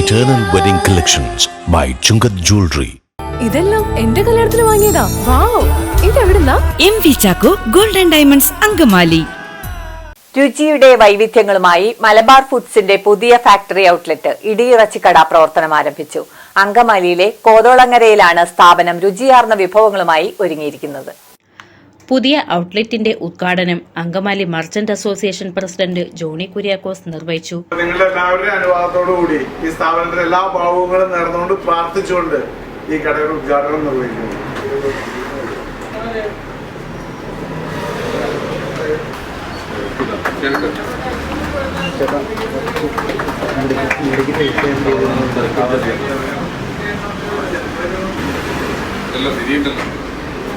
Eternal Wedding Collections by Chungath Jewelry. ഇതെല്ലാം എന്റെ കല്യാണത്തിന് വാങ്ങിയതാ. Wow ഇതെവിടുന്നാ? M V Chacko golden diamonds Angamaly. രുചിയുടെ വൈവിധ്യങ്ങളുമായി മലബാർ ഫുഡ്സിന്റെ പുതിയ ഫാക്ടറി ഔട്ട്ലെറ്റ് ഇടിയിറച്ചിക്കട പ്രവർത്തനം ആരംഭിച്ചു. അങ്കമാലിയിലെ കോതോളങ്ങരയിലാണ് സ്ഥാപനം രുചിയാർന്ന വിഭവങ്ങളുമായി ഒരുങ്ങിയിരിക്കുന്നത്. പുതിയ ഔട്ട്ലെറ്റിന്റെ ഉദ്ഘാടനം Angamaly merchant association president Johny Kuriakose നിർവഹിച്ചു. നിങ്ങളുടെ എല്ലാവരുടെയും അനുവാദത്തോടുകൂടി ഈ സ്ഥാപനത്തിന് എല്ലാ ഭാവങ്ങളും നേർന്നുകൊണ്ട് പ്രാർത്ഥിച്ചുകൊണ്ട് ഈ കടയുടെ ഉദ്ഘാടനം നിർവഹിക്കുന്നു. എല്ലാം ഞങ്ങൾ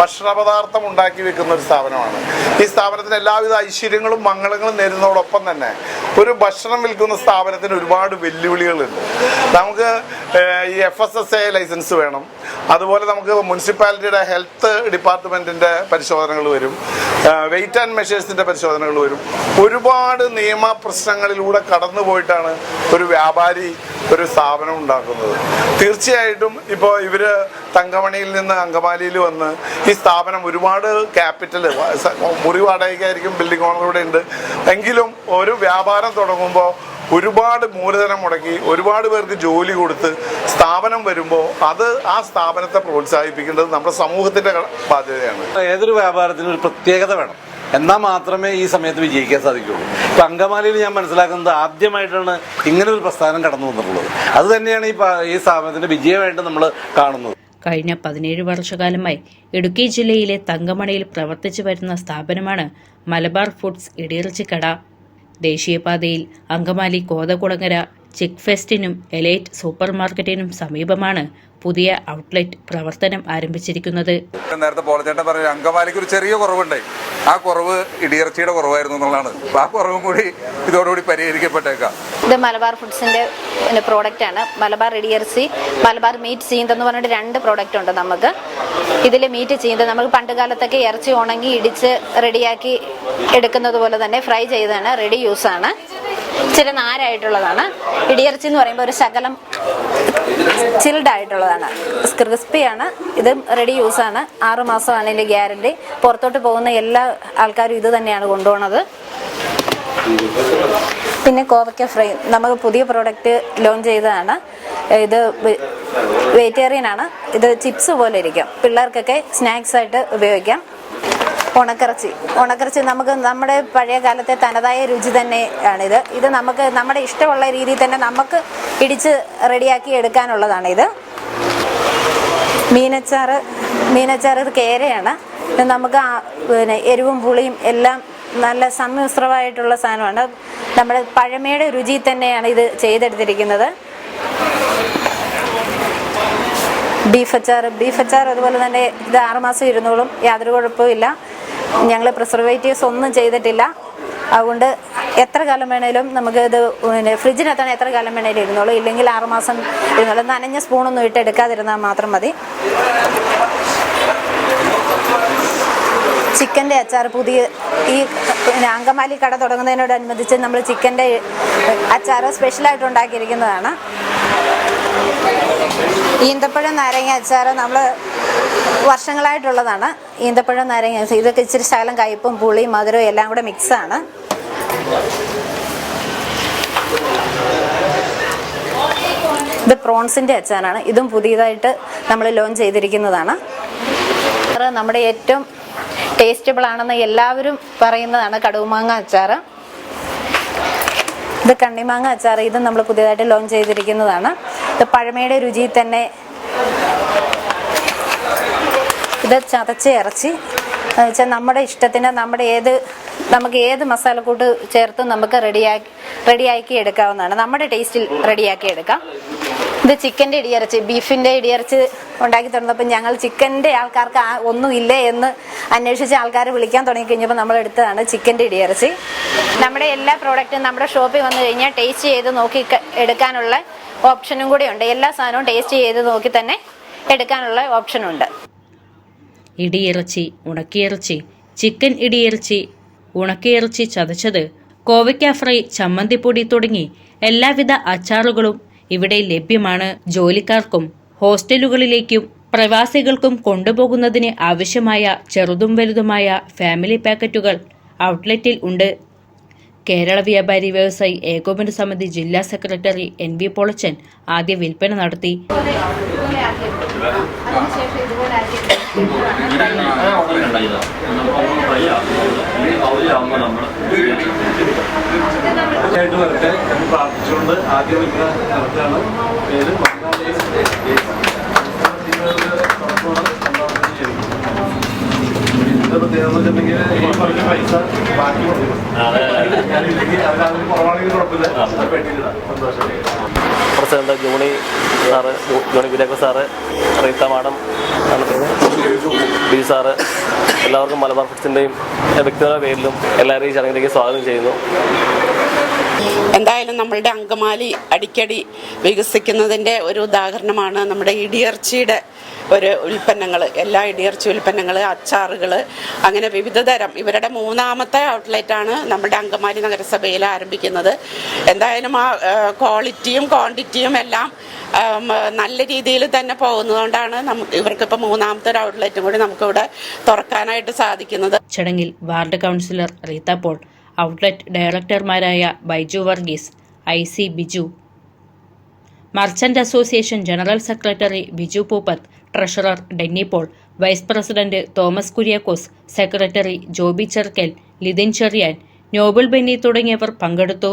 ഭക്ഷണപദാർത്ഥം ഉണ്ടാക്കി വെക്കുന്ന ഒരു സ്ഥാപനമാണ്. ഈ സ്ഥാപനത്തിന് എല്ലാവിധ ഐശ്വര്യങ്ങളും മംഗളങ്ങളും നേരുന്നതോടൊപ്പം തന്നെ ഒരു ഭക്ഷണം വിൽക്കുന്ന സ്ഥാപനത്തിന് ഒരുപാട് വെല്ലുവിളികളുണ്ട്. നമുക്ക് ഈ F S S A licence വേണം. അതുപോലെ നമുക്ക് മുനിസിപ്പാലിറ്റിയുടെ ഹെൽത്ത് ഡിപ്പാർട്ട്മെന്റിന്റെ പരിശോധനകൾ വരും. വെയിറ്റ് ആൻഡ് മെഷേഴ്സിന്റെ പരിശോധനകൾ വരും. ഒരുപാട് നിയമ പ്രശ്നങ്ങളിലൂടെ കടന്നു പോയിട്ടാണ് ഒരു വ്യാപാരി ഒരു സ്ഥാപനം ഉണ്ടാക്കുന്നത്. തീർച്ചയായിട്ടും ഇപ്പോൾ ഇവർ തങ്കമണിയിൽ നിന്ന് അങ്കമാലിയിൽ വന്ന് ഈ സ്ഥാപനം ഒരുപാട് ക്യാപിറ്റൽ മുറി വാടകയ്ക്കായിരിക്കും ബിൽഡിംഗ് ഓണറിലൂടെ ഉണ്ട്. എങ്കിലും ഒരു വ്യാപാരം തുടങ്ങുമ്പോൾ ഒരുപാട് മൂലധനം മുടക്കി ഒരുപാട് പേർക്ക് ജോലി കൊടുത്ത് സ്ഥാപനം വരുമ്പോൾ അത് ആ സ്ഥാപനത്തെ പ്രോത്സാഹിപ്പിക്കേണ്ടത് നമ്മുടെ സമൂഹത്തിന്റെ ബാധ്യതയാണ്. ഏതൊരു വ്യാപാരത്തിനും ഒരു പ്രത്യേകത വേണം. എന്നാൽ മാത്രമേ ഈ സമയത്ത് വിജയിക്കാൻ സാധിക്കുള്ളൂ ഇപ്പൊ അങ്കമാലിയിൽ ഞാൻ മനസ്സിലാക്കുന്നത് ആദ്യമായിട്ടാണ് ഇങ്ങനെ ഒരു പ്രസ്ഥാനം കടന്നു വന്നിട്ടുള്ളത്. അത് തന്നെയാണ് ഈ ഈ സ്ഥാപനത്തിന്റെ വിജയമായിട്ട് നമ്മൾ കാണുന്നത്. കഴിഞ്ഞ പതിനേഴ് വർഷകാലമായി ഇടുക്കി ജില്ലയിലെ തങ്കമണയിൽ പ്രവർത്തിച്ചു വരുന്ന സ്ഥാപനമാണ് മലബാർ ഫുഡ്സ് ഇടിയിറച്ചിക്കട. ദേശീയപാതയിൽ അങ്കമാലി കോതകുളങ്ങര ചെക്ക് ഫെസ്റ്റിനും എലൈറ്റ് സൂപ്പർ മാർക്കറ്റിനും സമീപമാണ് പുതിയ ഔട്ട്ലെറ്റ് പ്രവർത്തനം ആരംഭിച്ചിരിക്കുന്നത്. നേരത്തെ പോളച്ചേട്ടൻ പറഞ്ഞ അങ്കമാലിക്ക് ഒരു ചെറിയ കുറവുണ്ട്. ആ കുറവ് ഇടിയിറച്ചിയുടെ കുറവായിരുന്നു എന്നുള്ളതാണ്. ആ കുറവും കൂടി ഇതോടുകൂടി പരിഹരിക്കപ്പെട്ടേക്കാം. ഇത് മലബാർ ഫുഡ്സിന്റെ പ്രോഡക്റ്റ് ആണ്. മലബാർ ഇടിയിറച്ചി മലബാർ മീറ്റ് ചീന്ത എന്ന് പറഞ്ഞിട്ട് രണ്ട് പ്രോഡക്റ്റ് ഉണ്ട് നമുക്ക്. ഇതിൽ മീറ്റ് ചീന്ത നമ്മൾ പണ്ട് കാലത്തൊക്കെ ഇറച്ചി ഉണങ്ങി ഇടിച്ച് റെഡിയാക്കി എടുക്കുന്നത് പോലെ തന്നെ ഫ്രൈ ചെയ്താണ് റെഡി യൂസ് ആണ്. ഇച്ചിരി നാരായിട്ടുള്ളതാണ്. ഇടിയർച്ചി എന്ന് പറയുമ്പോൾ ഒരു ശകലം ചിൽഡ് ആയിട്ടുള്ളതാണ് ക്രിസ്പിയാണ്. ഇത് റെഡി യൂസ് ആണ്. ആറ് മാസമാണ് ഇതിന്റെ ഗ്യാരണ്ടി. പുറത്തോട്ട് പോകുന്ന എല്ലാ ആൾക്കാരും ഇത് തന്നെയാണ് കൊണ്ടുപോകുന്നത് പിന്നെ കോവയ്ക്ക ഫ്രൈ. നമുക്ക് പുതിയ പ്രോഡക്റ്റ് ലോഞ്ച് ചെയ്തതാണ്. ഇത് വെജിറ്റേറിയൻ ആണ്. ഇത് ചിപ്സ് പോലെ ഇരിക്കും. പിള്ളേർക്കൊക്കെ സ്നാക്സ് ആയിട്ട് ഉപയോഗിക്കാം. ഉണക്കിറച്ചി ഉണക്കിറച്ചി നമുക്ക് നമ്മുടെ പഴയ കാലത്തെ തനതായ രുചി തന്നെയാണിത്. ഇത് നമുക്ക് നമ്മുടെ ഇഷ്ടമുള്ള രീതിയിൽ തന്നെ നമുക്ക് ഇടിച്ച് റെഡിയാക്കി എടുക്കാനുള്ളതാണിത്. മീനച്ചാറ് മീനച്ചാറ് ഇത് കേരയാണ്. നമുക്ക് പിന്നെ എരിവും പുളിയും എല്ലാം നല്ല സമ്മിശ്രമായിട്ടുള്ള സാധനമാണ്. നമ്മുടെ പഴമയുടെ രുചി തന്നെയാണ് ഇത് ചെയ്തെടുത്തിരിക്കുന്നത്. ബീഫ് അച്ചാർ ബീഫ് അച്ചാർ അതുപോലെ തന്നെ ഇത് ആറുമാസം ഇരുന്നോളും. യാതൊരു കുഴപ്പമില്ല ഞങ്ങൾ പ്രിസർവേറ്റീവ്സ് ഒന്നും ചെയ്തിട്ടില്ല. അതുകൊണ്ട് എത്ര കാലം വേണേലും നമുക്ക് ഇത് പിന്നെ ഫ്രിഡ്ജിനകത്താണ് എത്ര കാലം വേണേലും ഇരുന്നോളൂ. ഇല്ലെങ്കിൽ ആറുമാസം ഇരുന്നോളൂ. നനഞ്ഞ സ്പൂണൊന്നും ഇട്ട് എടുക്കാതിരുന്നാൽ മാത്രം മതി. ചിക്കന്റെ അച്ചാർ പുതിയ ഈ അങ്കമാലി കട തുടങ്ങുന്നതിനോടനുബന്ധിച്ച് നമ്മൾ ചിക്കന്റെ അച്ചാർ സ്പെഷ്യലായിട്ട് ഉണ്ടാക്കിയിരിക്കുന്നതാണ്. ഈന്തപ്പഴം നാരങ്ങ അച്ചാർ നമ്മൾ വർഷങ്ങളായിട്ടുള്ളതാണ്. ഈന്തപ്പഴം നാരങ്ങ ഇതൊക്കെ ഇച്ചിരി ശകലം കയ്പും പുളിയും മധുരവും എല്ലാം കൂടെ മിക്സാണ്. ഇത് പ്രോൺസിന്റെ അച്ചാനാണ് ഇതും പുതിയതായിട്ട് നമ്മൾ ലോഞ്ച് ചെയ്തിരിക്കുന്നതാണ്. നമ്മുടെ ഏറ്റവും ടേസ്റ്റബിൾ ആണെന്ന് എല്ലാവരും പറയുന്നതാണ് കടുവുമാങ്ങ അച്ചാർ ഇത് കണ്ണിമാങ്ങ അച്ചാർ ഇതും നമ്മൾ പുതിയതായിട്ട് ലോഞ്ച് ചെയ്തിരിക്കുന്നതാണ്. ഇത് പഴമയുടെ രുചിയിൽ തന്നെ ഇത് ചതച്ച് ഇറച്ചി. വെച്ചാൽ നമ്മുടെ ഇഷ്ടത്തിന് നമ്മുടെ ഏത് നമുക്ക് ഏത് മസാല മസാലക്കൂട്ട് ചേർത്ത് നമുക്ക് റെഡിയാക്കി റെഡിയാക്കി എടുക്കാവുന്നതാണ്. നമ്മുടെ ടേസ്റ്റിൽ റെഡിയാക്കി എടുക്കാം. ഇത് ചിക്കന്റെ ഇടിയിറച്ചി ബീഫിന്റെ ഇടിയിറച്ചി ഉണ്ടാക്കി തുടങ്ങുന്നപ്പോൾ ഞങ്ങൾ ചിക്കന്റെ ആൾക്കാർക്ക് ഒന്നും ഇല്ലേ എന്ന് അന്വേഷിച്ച് ആൾക്കാർ വിളിക്കാൻ തുടങ്ങി കഴിഞ്ഞപ്പോൾ നമ്മൾ എടുത്തതാണ് ചിക്കന്റെ ഇടിയിറച്ചി. നമ്മുടെ എല്ലാ പ്രോഡക്റ്റും നമ്മുടെ ഷോപ്പിൽ വന്നു കഴിഞ്ഞാൽ ടേസ്റ്റ് ചെയ്ത് നോക്കി എടുക്കാനുള്ള ഓപ്ഷനും കൂടി ഉണ്ട്. എല്ലാ സാധനവും ടേസ്റ്റ് ചെയ്ത് നോക്കി തന്നെ എടുക്കാനുള്ള ഓപ്ഷനുണ്ട്. ഇടിയിറച്ചി ഉണക്കിയിറച്ചി ചിക്കൻ ഇടിയിറച്ചി ഉണക്കിയിറച്ചി ചതച്ചത് കോവയ്ക്ക ഫ്രൈ ചമ്മന്തിപ്പൊടി തുടങ്ങി എല്ലാവിധ അച്ചാറുകളും ഇവിടെ ലഭ്യമാണ് ജോലിക്കാർക്കും ഹോസ്റ്റലുകളിലേക്കും പ്രവാസികൾക്കും കൊണ്ടുപോകുന്നതിന് ആവശ്യമായ ചെറുതും വലുതുമായ ഫാമിലി പാക്കറ്റുകൾ ഔട്ട്ലെറ്റിൽ ഉണ്ട്. കേരള വ്യാപാരി വ്യവസായി ഏകോപന സമിതി ജില്ലാ സെക്രട്ടറി എൻ വി പൊളച്ചൻ ആദ്യ വിൽപ്പന നടത്തി. ആയിട്ട് വരട്ടെ എന്ന് പ്രാർത്ഥിച്ചുകൊണ്ട് ആദ്യം വയ്ക്കുന്ന നടത്തുകയാണ് പേര് ഇതിന്റെ പ്രത്യേകത എന്ന് വെച്ചിട്ടുണ്ടെങ്കിൽ ഈ പറഞ്ഞ പൈസ ബാക്കി കൊടുക്കും ഞാനില്ലെങ്കിൽ അവരതിന് കുറവാണെങ്കിൽ കുഴപ്പമില്ല സന്തോഷം president Johny sir Johny Kuriako sir Reetha madam B sir. എല്ലാവർക്കും മലബാർ ഫുഡ്സിന്റെയും വ്യക്തികളുടെ പേരിലും എല്ലാവരെയും ചടങ്ങിലേക്ക് സ്വാഗതം ചെയ്യുന്നു. എന്തായാലും നമ്മളുടെ അങ്കമാലി അടിക്കടി വികസിക്കുന്നതിന്റെ ഒരു ഉദാഹരണമാണ് നമ്മുടെ ഇടിയർച്ചിയുടെ ഒരു ഉൽപ്പന്നങ്ങൾ എല്ലാ ഇടിയർച്ചി ഉൽപ്പന്നങ്ങൾ അച്ചാറുകൾ അങ്ങനെ വിവിധ തരം. ഇവരുടെ മൂന്നാമത്തെ ഔട്ട്ലെറ്റാണ് നമ്മുടെ അങ്കമാലി നഗരസഭയിൽ ആരംഭിക്കുന്നത്. എന്തായാലും ആ ക്വാളിറ്റിയും ക്വാണ്ടിറ്റിയും എല്ലാം നല്ല രീതിയിൽ തന്നെ പോകുന്നതുകൊണ്ടാണ് നമുക്ക് ഇവർക്കിപ്പോൾ മൂന്നാമത്തെ ഒരു ഔട്ട്ലെറ്റും കൂടി നമുക്കിവിടെ തുറക്കാനായിട്ട് സാധിക്കുന്നത്. ചടങ്ങിൽ ward councillor Reetha Paul outlet ഡയറക്ടർമാരായ Baiju Varghese I C Biju merchant association general secretary Biju Pooppath treasurer Denny Paul vice president Thomas Kuriakose secretary Joby Cherkal Lithin Cheriyan Nobel Benny തുടങ്ങിയവർ പങ്കെടുത്തു.